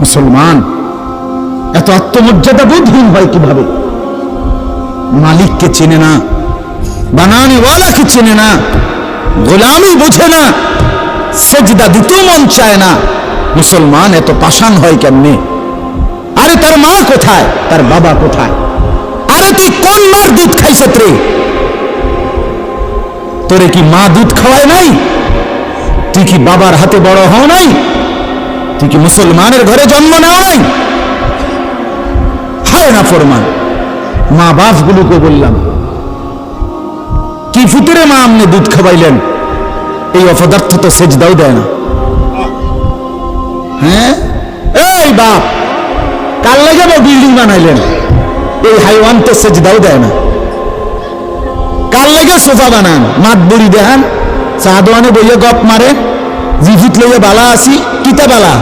মুসলমান, এত আত্মমর্যাদা বোধহীন হয় কীভাবে? মালিককে চেনে না, বানানেওয়ালাকে চেনে না, গোলামি বোঝে না, সেজদা দিতেও মন চায় না। মুসলমান, এত পাষাণ হয় কেমনে? আরে তার মা কোথায়? তার বাবা কোথায়? আরে তুই কোন মার দুধ খাইছ রে? তোরে কি মা দুধ খাওয়ায় নাই? তুই কি বাবার হাতে বড় হও নাই? তুই কি মুসলমানের ঘরে জন্ম নেও নাই হায় না ফরমান। মা বাপ গুলোকে বললাম, কি ফুতুরে মা আমনে দুধ খাওয়াইলেন? এই অপদার্থ তো সেজদাও দেয় না। হ্যাঁ? এই বাপ কাল লেগে বিল্ডিং বানাইলেন? এই হাইওয়ান তো সেচ দাও দেয় না। কাল লেগে সোফা বানান? মাত বুড়ি দেখান, চা দোয়ানে বইয়ে গপ মারে। জিফিত লইয়ে বালা আসি কিতা বালা?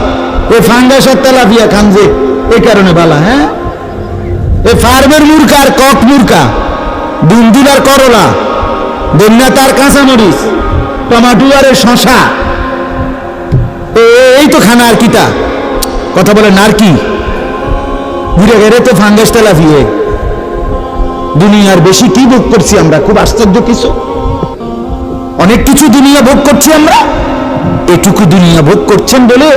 এই ফাঙ্গাসের তেলাপিয়া খান যে এই কারণে বালা হ্যাঁ? এই ফার্মের মুরকা আর কক মুরকা দুন্দুল আর করলা, দন্যা তার কাঁচামরিচ, টমাটো আর শশা। এই তো খানা আর কিতা? কথা বলে নারকি ঘুরে গেলে তো ফাঙ্গাস তেলাপিয়ে দুনিয়ার বেশি কি ভোগ করছি আমরা? খুব আশ্চর্য কিছু। অনেক কিছু দুনিয়া ভোগ করছি আমরা। এটুকু দুনিয়া ভোগ করছেন বলে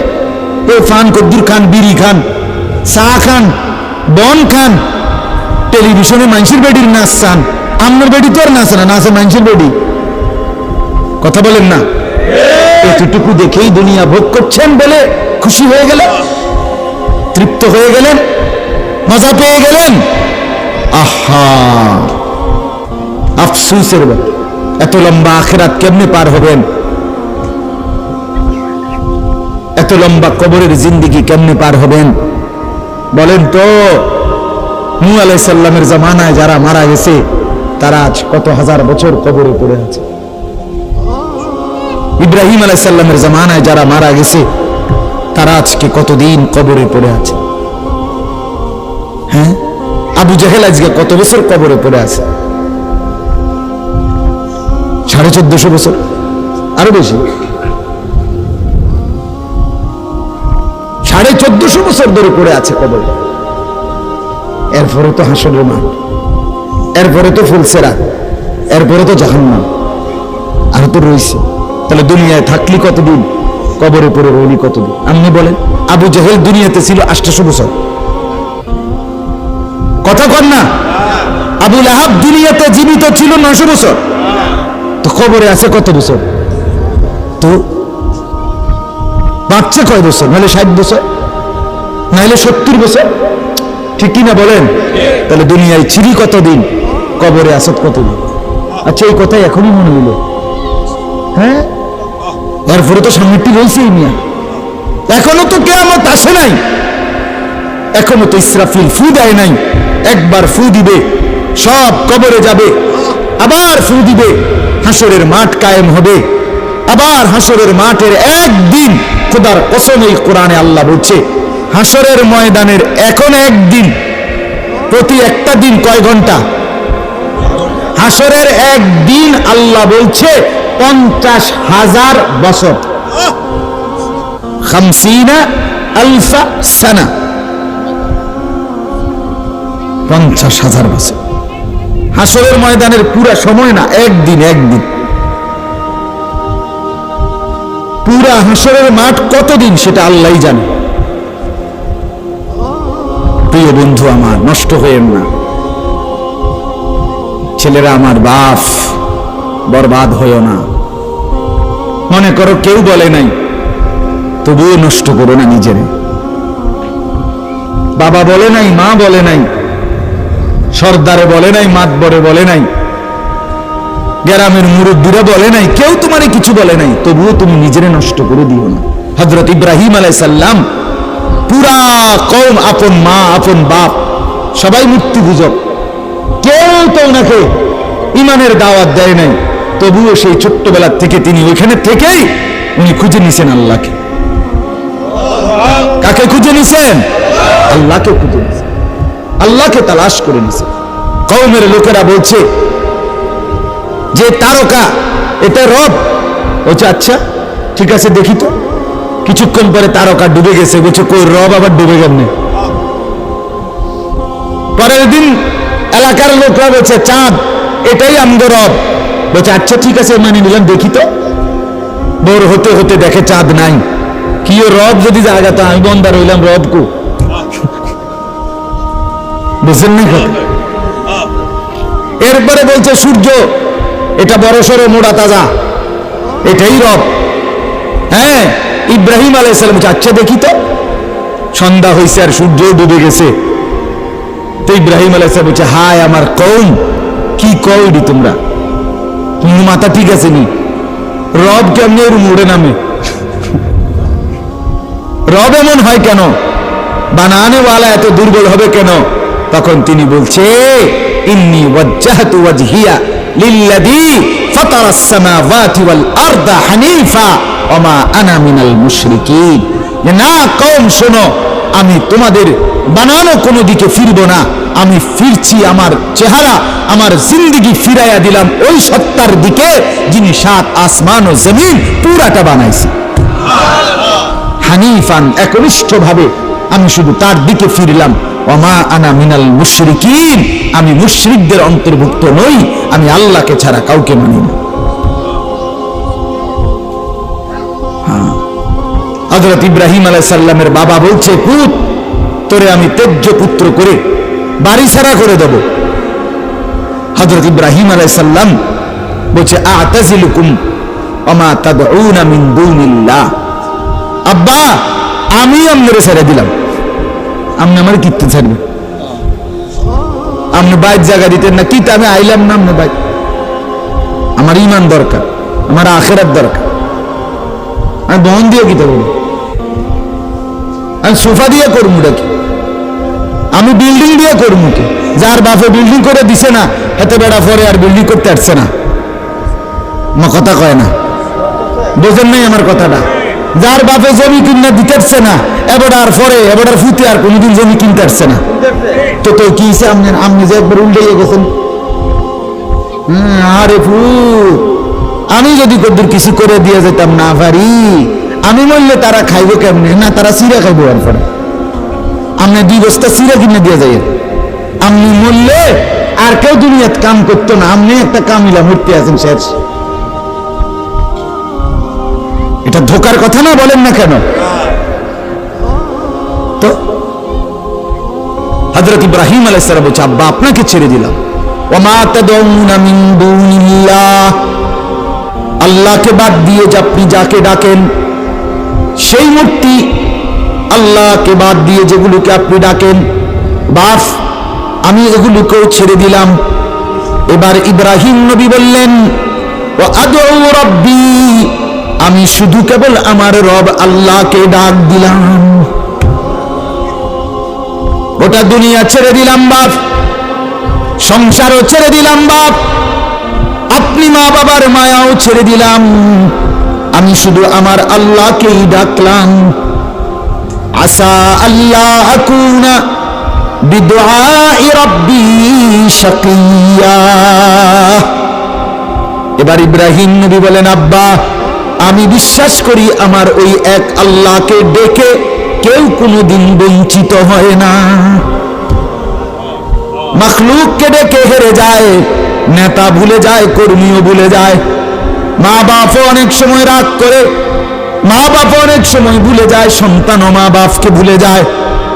এ ফান কদ্দুর খান, বিড়ি খান, চা খান, বন খান, টেলিভিশনে মানুষের বেডির নাচ চান। আপনার বেডি তো আর নাচে না, নাচে মানুষের বেডি। কথা বলেন না। এতটুকু দেখেই দুনিয়া ভোগ করছেন বলে খুশি হয়ে গেলেন, তৃপ্ত হয়ে গেলেন, মজা পেয়ে গেলেন। আহা! আফসুসের এত লম্বা আখেরাত কেমনে পার হবেন? এত লম্বা কবরের জিন্দিগি কেমনে পার হবেন? বলেন তো নু আলাইসাল্লামের জামানায় যারা মারা গেছে, তারা আজ কত হাজার বছর কবরে পড়ে আছে? ইব্রাহিম আলাইসাল্লামের জামানায় যারা মারা গেছে, তারা আজকে কতদিন কবরে পড়ে আছে? হ্যাঁ? আবু জাহেল আজকে কত বছর কবরে পড়ে আছে? সাড়ে চোদ্দশো বছর, আরও বেশি। সাড়ে চোদ্দশো বছর ধরে পড়ে আছে কবর। এরপরে তো হাসনের মাঠ, এরপরে তো ফুলসেরা, এরপরে তো জাহান্নাম। আর তো রয়েছে। তাহলে দুনিয়ায় থাকলি কতদিন? কবরে পড়ে রইলি কতদিন? আপনি বলেন, আবু জাহেল দুনিয়াতে ছিল আষ্টশো বছর। কথা কর না? আবুল আহাব দুনিয়াতে জীবিত ছিল নশো বছর। তো খবরে আছে কত বছর? তো বাচ্চা কয় বছর? নাহলে ষাট বছর? নাহলে সত্তর বছর? ঠিক কিনা বলেন? তাহলে দুনিয়ায় ছিলি কতদিন? কবরে আসত কতদিন? আচ্ছা এই কথাই এখনই মনে হলো। হ্যাঁ? এরপরে তো সামনেটি রয়েছেই মিয়া। এখনও তো কেয়ামত আসে নাই। এখনও তো ইসরাফিল ফু দেয় নাই। একবার ফু দিবে, সব কবরে যাবে। আবার ফু দিবে, হাসরের মাঠ কায়েম হবে। আবার হাসরের মাঠের একদিন খোদার কসম এই কোরআনে আল্লাহ বলছে হাসরের ময়দানের এখন একদিন, প্রতি একটা দিন কয় ঘণ্টা? হাসরের একদিন আল্লাহ বলছে, পঞ্চাশ হাজার বছর। পঞ্চাশ হাজার বছর। হাসরের ময়দানের পুরা সময় না, একদিন একদিন। পুরা হাসরের মাঠ কতদিন সেটা আল্লাহ জানে। প্রিয় বন্ধু আমার, নষ্ট হয়েন না। ছেলেরা আমার বাপ, বরবাদ হয়েও না। মনে করো কেউ বলে নাই, তবুও নষ্ট করো না নিজেরে। বাবা বলে নাই, মা বলে নাই, সর্দারে বলে নাই, মাতবরে বলে নাই। গ্রামের মুরব্বীরা বলে নাই, কেউ তোমারে কিছু বলে নাই, তবুও তুমি নিজেরে নষ্ট করে দিও না। হজরত ইব্রাহিম আলাই সাল্লাম পুরা কম আপন মা, আপন বাপ, সবাই মূর্তি পূজক কেউ তো ওনাকে ইমানের দাওয়াত দেয় নাই, তবুও সেই ছোট্টবেলার থেকে তিনি ওইখানে থেকেই উনি খুঁজে নিছেন আল্লাহকে। কাকে খুঁজে নিছেন? আল্লাহকে খুঁজে নিছেন। আল্লাহকে তালাশ করে নিছে কৌমের লোকেরা বলছে যে তারকা, এটা রব। বলছে আচ্ছা ঠিক আছে, দেখি তো। কিছুক্ষণ পরে তারকা ডুবে গেছে। বলছে, কই রব আবার ডুবে কেমনে? পরের দিন এলাকার লোকরা বলছে, চাঁদ, এটাই আমগো রব। বলছে আচ্ছা ঠিক আছে মানে নিলাম, দেখি তো। ভোর হতে হতে দেখে চাঁদ নাই। কি রব যদি জায়গা তো আমি বন্দার রইলাম রব কু। বুঝলেন না এরপরে বলছে, সূর্য এটা বড় সড়ো মোড়া তাজা। এটাই রব। হ্যাঁ ইব্রাহিম আলাইসালাম আচ্ছা দেখি তো। সন্ধ্যা হয়েছে আর সূর্য ডুবে গেছে। তো ইব্রাহিম আলাইসালাম বলছে, হায় আমার কৌম কি কৌডি তোমরা? মাথা ঠিক আছে নি? রব কেমনি এর মোড়ে নামে? রব এমন হয় কেন? বানানেওয়ালা এত দুর্বল হবে কেন? তখন তিনি বলছে, ইন্নি ওয়াজ্জাহতু ওয়াজহিয়া। আমি তোমাদের বানানো কোনো দিকে ফিরবো না। আমি ফিরছি আমার চেহারা, আমার জিন্দিগি ফিরাইয়া দিলাম ওই সত্তার দিকে যিনি সাত আসমান ও জমিন পুরাটা বানাইছে। হানিফান একনিষ্ঠ ভাবে আমি শুধু তার দিকে ফিরলাম। ওমা আনা মিনাল মুশরিকিন, আমি মুশরিকদের অন্তর্ভুক্ত নই, আমি আল্লাহকে ছাড়া কাউকে মানি না। হ্যাঁ। হযরত ইব্রাহিম আলাইহিস সালামের বাবা বলছে, পুত, তোরে আমি তেজ্য পুত্র করে বাড়ি ছাড়া করে দেব। হযরত ইব্রাহিম আলাইহিস সালাম বলছে, আতাজিলুকুম ওমা তাদউনা মিন দুনিল্লাহ। আব্বা, আমি আপনারে ছেড়ে দিলাম। আপনি আমার কিত্তে ছাড়বে আপনি বাইর জায়গা দিতেন না, কিতে আমি আইলাম না আপনি বাইর। আমার ইমান দরকার, আমার আখেরার দরকার। আমি বহন দিয়ে কিতে বলি? আমি সোফা দিয়ে করব কি আমি বিল্ডিং দিয়ে করব কি যার বাপে বিল্ডিং করে দিছে না এত বেড়া পরে আর বিল্ডিং করতে আসছে না। আমার কথা কয় না। বোঝেন নাই আমার কথাটা। যার বাপে জমি কিনে দিতে পারছে না এবার পরে এবার ফুতে আর কোনোদিন জমি কিনতে পারছে না। তো তো কি আপনি আপনি যে একবার উল্টে গেছেন। আরে ফু আমি যদি কদ্দুর কিছু করে দিয়ে যেতাম না পারি, আমি বললে তারা খাইবো কেমনে? না, তারা সিরা খাইবো আর পরে। আপনি দুই বস্তা সিরা কিনে দিয়ে যাই আপনি মরলে আর কেউ দুনিয়াত কাম করতো না। আপনি একটা কামিলা মূর্তি আছেন শেষ। এটা ধোকার কথা না বলেন না কেন? তো হযরত ইব্রাহিম আলাইহিস সালাম বলছে, আব্বা, আপনাকে ছেড়ে দিলাম। আল্লাহকে বাদ দিয়ে আপনি যাকে ডাকেন, সেই মূর্তি আল্লাহকে বাদ দিয়ে যেগুলোকে আপনি ডাকেন, বাফ, আমি এগুলোকেও ছেড়ে দিলাম। এবার ইব্রাহিম নবী বললেন ও আদৌ রব্বি আমি শুধু কেবল আমার রব আল্লাহকে ডাক দিলাম। গোটা দুনিয়া ছেড়ে দিলাম বাপ। সংসারও ছেড়ে দিলাম বাপ। আপনি মা বাবার মায়াও ছেড়ে দিলাম। আমি শুধু আমার আল্লাহকেই ডাকলাম। আসা আল্লাহ আকুনা এবার ইব্রাহিম নবী বলেন, আব্বা আমি বিশ্বাস করি আমার ওই এক আল্লাহকে ডেকে কেউ কোনোদিন বঞ্চিত হয় না। মখলুককে ডেকে হেরে যায়, নেতা ভুলে যায়, কর্মীও ভুলে যায়। মা বাপও অনেক সময় রাগ করে মা বাপ অনেক সময় ভুলে যায়, সন্তানও মা বাপকে ভুলে যায়।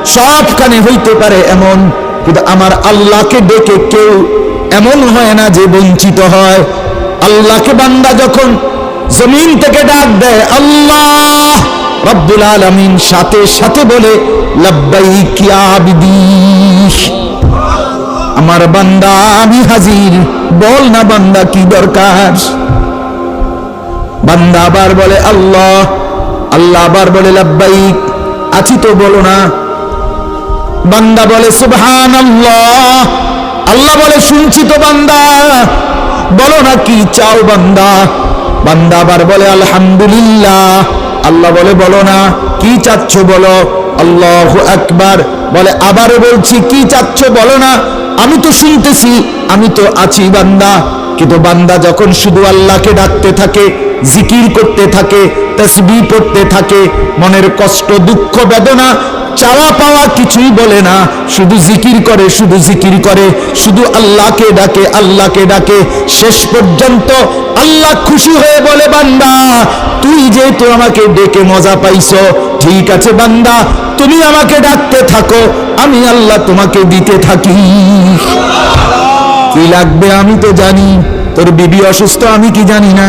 সবখানে হইতে পারে এমন, কিন্তু আমার আল্লাহকে ডেকে কেউ এমন হয় না যে বঞ্চিত হয়। আল্লাহকে বান্দা যখন জমিন থেকে ডাক দেয়, আল্লাহ রব্বুল আলামিন সাথে সাথে বলে আমার বান্দা, আমি হাজির, বল না বান্দা, কি দরকার? বান্দা আবার বলে, আল্লাহ। আল্লাহ আবার বলে, লাব্বাইক। আছি তো, বলো না। বান্দা বলে সুবহান আল্লাহ আল্লাহ বলে, শুনছি তো বান্দা। বলো না, কি চাও বান্দা? বান্দা আবার বলে, আলহামদুলিল্লাহ। আল্লাহ বলে, বলো না, কি চাচ্ছ বলো? আল্লাহ আকবার। বলে আবারও বলছি, কি চাচ্ছ বলো না? আমি তো শুনতেছি, আমি তো আছি বান্দা। কিন্তু বান্দা যখন শুধু আল্লাহকে ডাকতে থাকে, জিকির করতে থাকে তসবি পড়তে থাকে, মনের কষ্ট, দুঃখ, বেদনা, চাওয়া পাওয়া কিছুই বলে না। শুধু জিকির করে, শুধু জিকির করে। শুধু আল্লাহকে ডাকে আল্লাহকে ডাকে। শেষ পর্যন্ত আল্লাহ খুশি হয়ে বলে, বান্দা, তুই যেহেতু আমাকে ডেকে মজা পাইছো, ঠিক আছে বান্দা, তুমি আমাকে ডাকতে থাকো, আমি আল্লাহ তোমাকে দিতে থাকি। কি লাগবে আমি তো জানি। তোর বিবি অসুস্থ, আমি কি জানি না।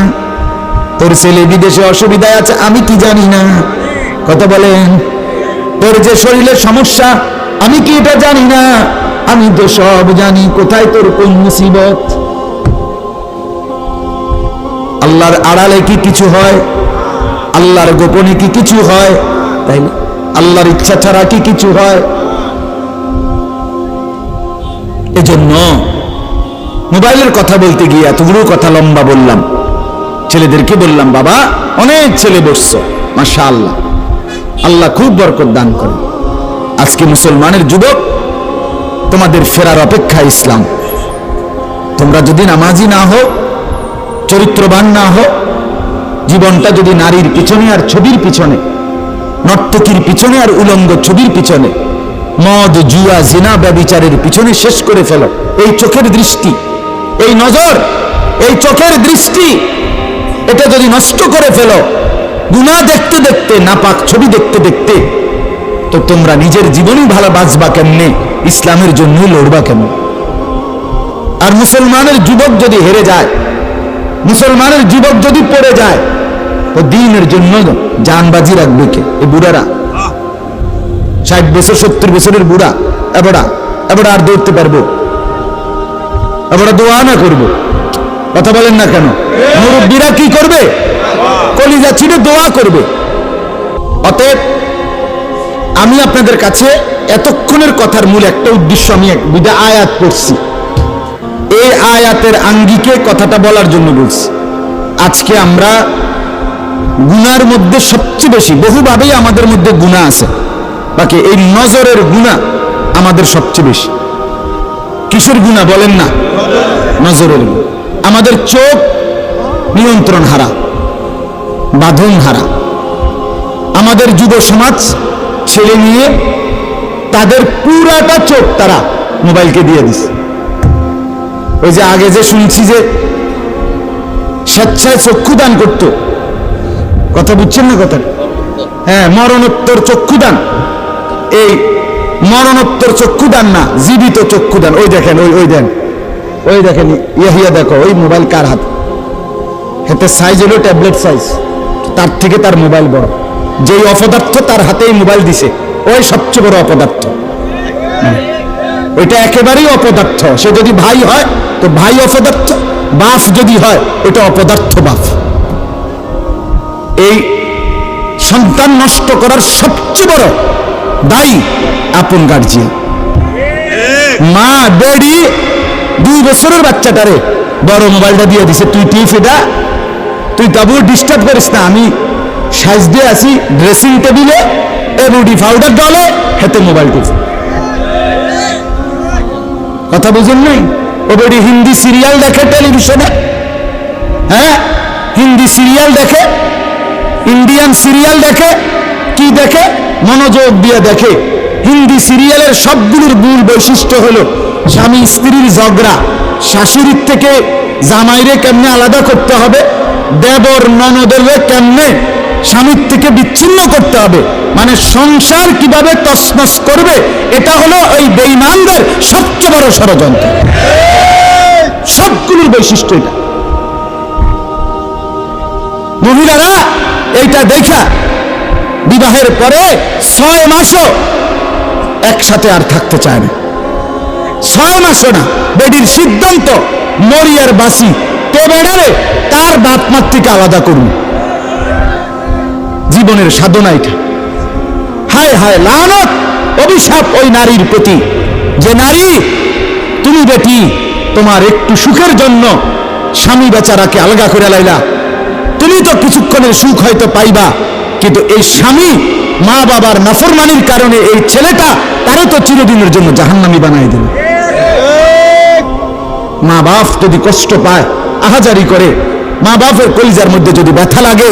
তোর ছেলে বিদেশে অসুবিধায় আছে, আমি কি জানি না। কথা বলেন। তোর যে শরীরের সমস্যা, আমি কি এটা জানি না? আমি তো সব জানি, কোথায় তোর কোন মুসিবত? আল্লাহর আড়ালে কি কিছু হয়? আল্লাহর গোপনে কি কিছু হয়? তাই? আল্লাহর ইচ্ছা ছাড়া কি কিছু হয়? এজন্য মোবাইলের কথা বলতে গিয়ে এতগুলো কথা লম্বা বললাম। ছেলেদেরকে বললাম, বাবা, অনেক ছেলে বসছো মাশা আল্লাহ আল্লাহ খুব বরকত দান করে। আজকে মুসলমানের যুবক, তোমাদের ফেরার অপেক্ষা ইসলাম। তোমরা যদি নামাজি না হও, চরিত্রবান না হও, জীবনটা যদি নারীর পিছনে আর ছবির পিছনে, নর্তকীর পিছনে আর উলঙ্গ ছবির পিছনে, মদ, জুয়া, জিনা, ব্যবিচারের পিছনে শেষ করে ফেলো। এই চোখের দৃষ্টি, এই নজর, এই চোখের দৃষ্টি, এটা যদি নষ্ট করে ফেলো গুণা দেখতে দেখতে, নাপাক ছবি দেখতে দেখতে, তো তোমরা নিজের জীবনই ভালো বাঁচবা কেমনে? ইসলামের জন্যই লড়বা কেমন? আর মুসলমানের যুবক যদি হেরে যায়, মুসলমানের যুবক যদি পড়ে যায়, তো দিনের জন্য জানবাজি রাখবে কে? এই বুড়ারা। ষাট বছর, সত্তর বছরের বুড়া। এবড়া এবড়া আর দৌড়তে পারব? এবড়া দোয়া না করব? কথা বলেন না কেন? মুরব্বীরা কি করবে? কলিজা ছিঁড়ে দোয়া করবে। অতএব আমি আপনাদের কাছে এতক্ষণের কথার মূল একটা উদ্দেশ্য, আমি এক দুইটা আয়াত পড়ছি। এই আয়াতের আঙ্গিকে কথাটা বলার জন্য বলছি। আজকে আমরা গুনার মধ্যে সবচেয়ে বেশি, বহুভাবেই আমাদের মধ্যে গুণা আছে। বাকি এই নজরের গুণা আমাদের সবচেয়ে বেশি। কিসের গুণা বলেন না? নজরের আমাদের চোখ নিয়ন্ত্রণ হারা বাঁধন হারা আমাদের যুব সমাজ, ছেলে নিয়ে তাদের পুরাটা চোখ তারা মোবাইলকে দিয়ে দিছে। ওই যে আগে যে শুনছি যে স্বেচ্ছায় চক্ষুদান করত, কথা বুঝছেন না কথা হ্যাঁ মরণোত্তর চক্ষুদান। এই মরণোত্তর চক্ষুদান না, জীবিত চক্ষুদান। ওই দেখেন, ওই ওই দেন। ওই দেখেন, ইয়াহিয়া দেখো, ওই মোবাইল কার হাত? হাতে সাইজ হলো ট্যাবলেট সাইজ তার থেকে তার মোবাইল বড়। যেই অপদার্থ তার হাতেই মোবাইল দিছে, ওই সবচেয়ে বড় অপদার্থ। ওইটা একেবারেই অপদার্থ। সে যদি ভাই হয়, তো ভাই অপদার্থ, বাপ যদি হয়, এটা অপদার্থ বাপ। এই সন্তান নষ্ট করার সবচেয়ে বড় দায়ী আপন গার্জিয়ান মা ড্যাডি দুই বছরের বাচ্চাটারে বড় মোবাইলটা দিয়ে দিছে। তুই টিপ এটা তুই তাবু ডিস্টার্ব করিস না, আমি সাইজ দিয়ে আসি ড্রেসিং টেবিলে এ রুডি পাউডার ডলে হেতে মোবাইল টিপ। কথা বুঝেন নাই? ও বেডি হিন্দি সিরিয়াল দেখে টেলিভিশনে হ্যাঁ? হিন্দি সিরিয়াল দেখে? ইন্ডিয়ান সিরিয়াল দেখে? কি দেখে? মনোযোগ দিয়ে দেখে। হিন্দি সিরিয়ালের সবগুলোর মূল বৈশিষ্ট্য হলো স্বামী স্ত্রীর ঝগড়া। শাশুড়ির থেকে জামাইরে কেমনে আলাদা করতে হবে? দেবর ননদেরকে কেমনে স্বামীর থেকে বিচ্ছিন্ন করতে হবে মানে সংসার কীভাবে তসনস করবে, এটা হলো ওই বেইমানদের সবচেয়ে বড় ষড়যন্ত্র। সবগুলোর বৈশিষ্ট্য এটা। মহিলারা এইটা দেখা, বিবাহের পরে ছয় মাসও একসাথে আর থাকতে চায় না। ছয় মাসও না বেডির সিদ্ধান্ত মরিয়ার বাসি কে বেড়ারে তার বাপ মার থেকে আলাদা করুন। জীবনের সাধনা এটা। হায় হায়, লানত, অভিশাপ ওই নারীর প্রতি। যে নারী, তুমি বেটি, তোমার একটু সুখের জন্য স্বামী বেচারাকে আলগা করে লাইলা। তুমি তো কিছুক্ষণের সুখ হয়তো পাইবা, কিন্তু এই স্বামী মা বাবার নাফরমানির কারণে এই ছেলেটা তারে তো চিরদিনের জন্য জাহান্নামি বানাই দিল মা বাপ যদি কষ্ট পায়, আহাজারি করে মা বাপের কলিজার মধ্যে যদি ব্যথা লাগে,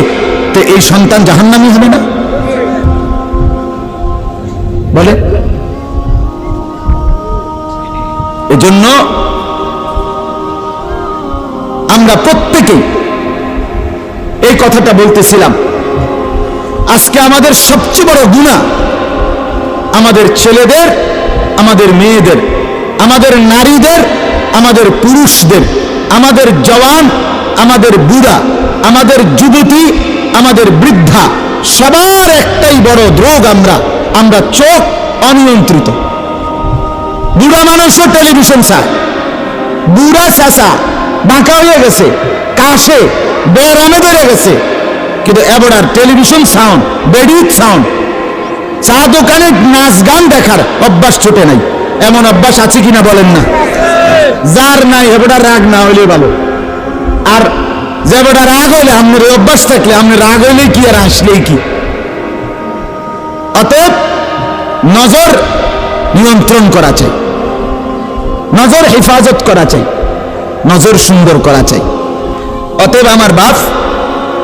তো এই সন্তান জাহান্নামি হবে না? বলে? এজন্য আমরা প্রত্যেকেই এই কথাটা বলতেছিলাম, আজকে আমাদের সবচেয়ে বড় গুণা আমাদের ছেলেদের, আমাদের মেয়েদের, আমাদের নারীদের, আমাদের পুরুষদের, আমাদের জওয়ান আমাদের বুড়া, আমাদের যুবতী, আমাদের বৃদ্ধা, সবার একটাই বড় রোগ আমরা আমরা চোখ অনিয়ন্ত্রিত। বুড়া মানুষও টেলিভিশন চায়। বুড়া চাষা বাঁকা হয়ে গেছে, কাশে বেরামে বেড়ে গেছে। কিন্তু এবার টেলিভিশন সাউন্ড বেডিউড সাউন্ড চা দোকানে নাচ গান দেখার অভ্যাস ছোটে নাই। এমন অভ্যাস আছে কিনা বলেন না? যার নাই এবারটা রাগ না হইলে ভালো। আর যে বেটা রাগ হইলে আপনার অভ্যাস থাকলে আপনি রাগ হইলে কি আর আসলেই কি? অতএব নজর নিয়ন্ত্রণ করা চাই। নজর হেফাজত করা চাই। নজর সুন্দর করা চাই। অতএব আমার বাপ,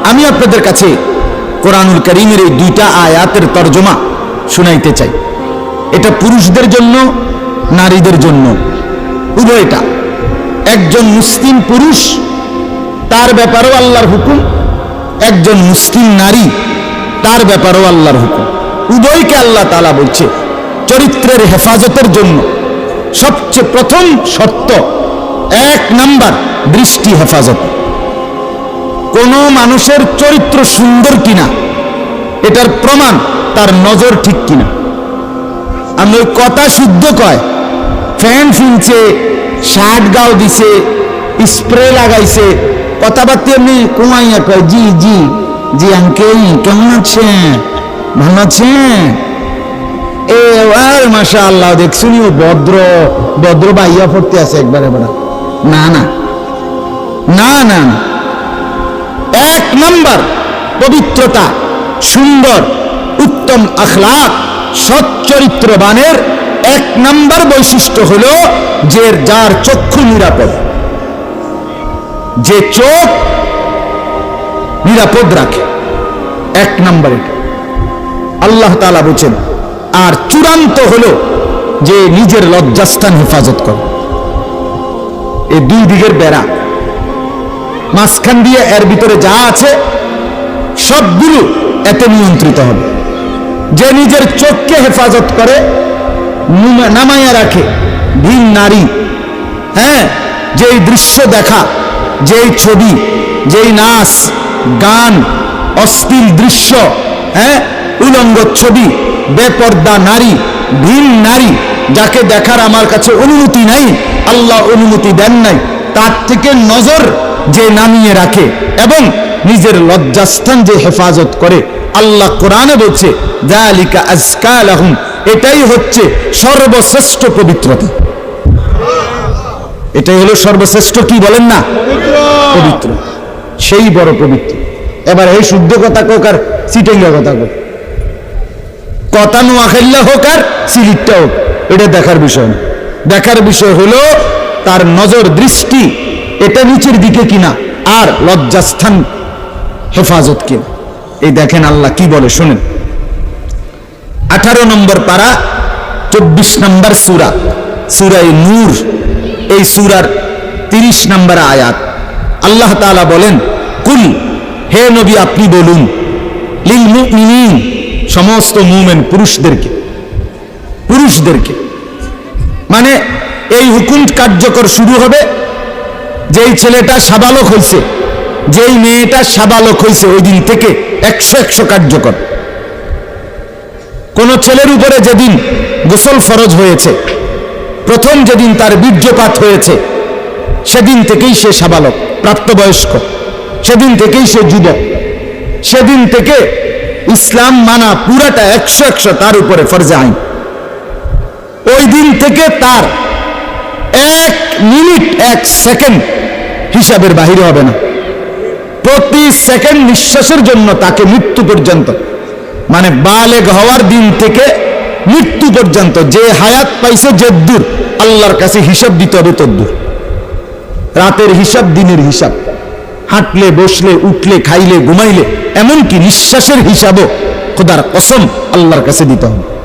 আমি আপনাদের কাছে কোরআনুল করিমের এই দুইটা আয়াতের তর্জমা শুনাইতে চাই। এটা পুরুষদের জন্য, নারীদের জন্য। উভয়টা। একজন মুসলিম পুরুষ তার ব্যাপারেও আল্লাহর হুকুম। একজন মুসলিম নারী, তার ব্যাপারেও আল্লাহর হুকুম। উভয়কে আল্লাহ তালা বলছে, চরিত্রের হেফাজতের জন্য। সবচেয়ে প্রথম শর্ত, এক নাম্বার, দৃষ্টি হেফাজত। কোন মানুষের চরিত্র সুন্দর কিনা, এটার প্রমাণ তার নজর ঠিক কিনা। আমি ওই কথা শুদ্ধ কয়, ফ্যান ফিনছে, শার্ট গাও দিছে, স্প্রে লাগাইছে কথাবার্তা এমনি কুমাইয়া কয় জি জি। জি আঙ্কেল কেমন আছেন? ভালো আছেন? এ আর মাসা আল্লাহ দেখছুনি ভদ্র ভদ্র বাইয়া পড়তে আছে একবারে বেড়া। না না। না না এক নম্বর, পবিত্রতা, সুন্দর, উত্তম আখলাক সচ্চরিত্রবানের এক নম্বর বৈশিষ্ট্য হলো যে যার চক্ষু নিরাপদ। যে চোখ নিরাপদ রাখে। এক নম্বর আল্লাহ তালা বলছেন, আর চূড়ান্ত হলো যে নিজের লজ্জাস্থান হেফাজত করে। এই দুই দিকের বেড়া, মাঝখান দিয়ে এর ভিতরে যা আছে, সবগুলো এতে নিয়ন্ত্রিত হবে। যে নিজের চোখকে হেফাজত করে নামাইয়া রাখে, ভিন নারী হ্যাঁ যেই দৃশ্য দেখা যেই ছবি, যেই নাচ, গান, অশ্লীল দৃশ্য হ্যাঁ? উলঙ্গ ছবি, বেপর্দা নারী, ভিন নারী, যাকে দেখার আমার কাছে অনুমতি নাই, আল্লাহ অনুমতি দেন নাই, তার থেকে নজর যে নামিয়ে রাখে এবং নিজের লজ্জাস্থান যে হেফাজত করে, আল্লাহ কোরআনে বলছে জালিকা আজকা লাহুম এটাই হচ্ছে সর্বশ্রেষ্ঠ পবিত্রতা। এটাই হলো সর্বশ্রেষ্ঠ কি বলেন না? পবিত্র। সেই বড় পবিত্র। এবার এই শুদ্ধ কথা কোক আর সিটেঙ্গা কথা কোক। কথা নোয়াখাল্লা হোক আর সিলিটটা হোক। এটা দেখার বিষয় না। দেখার বিষয় হলো, তার নজর দৃষ্টি এটা নিচের দিকে কিনা আর লজ্জাস্থান হেফাজত কিনা। এই দেখেন আল্লাহ কি বলে, শুনেন। আঠারো নম্বর পারা, চব্বিশ নম্বর সুরা। সুরাই নূর। এই সুরার তিরিশ নম্বর আয়াত। আল্লাহ তাআলা বলেন, কুল, হে নবী, আপনি বলুন, লিল সমস্ত মুমেন পুরুষদেরকে পুরুষদেরকে। মানে এই হুকুম কার্যকর শুরু হবে, যেই ছেলেটা সাবালক হয়েছে যেই মেয়েটা সাবালক হয়েছে ওই দিন থেকে একশো একশো কার্যকর। কোন ছেলের উপরে যেদিন গোসল ফরজ হয়েছে, প্রথম যেদিন তার বীর্যপাত হয়েছে, সেদিন থেকেই সে সাবালক। প্রাপ্তবয়স্ক। সেদিন থেকেই সে যুবক। সেদিন থেকে ইসলাম মানা পুরাটা একশো একশো তার উপরে ফরজে আইন। ওই দিন থেকে তার এক মিনিট, এক সেকেন্ড হিসাবের বাহিরে হবে না। প্রতি সেকেন্ড নিঃশ্বাসের জন্য তাকে মৃত্যু পর্যন্ত মানে বালেগ হওয়ার দিন থেকে মৃত্যু পর্যন্ত যে হায়াত পাইছে যদ্দূর আল্লাহর কাছে হিসাব দিতে হবে তদ্দূর রাতের হিসাব, দিনের হিসাব। হাঁটলে, বসলে, উঠলে, খাইলে, ঘুমাইলে, এমনকি নিঃশ্বাসের হিসাবও খোদার কসম আল্লাহর কাছে দিতে হবে।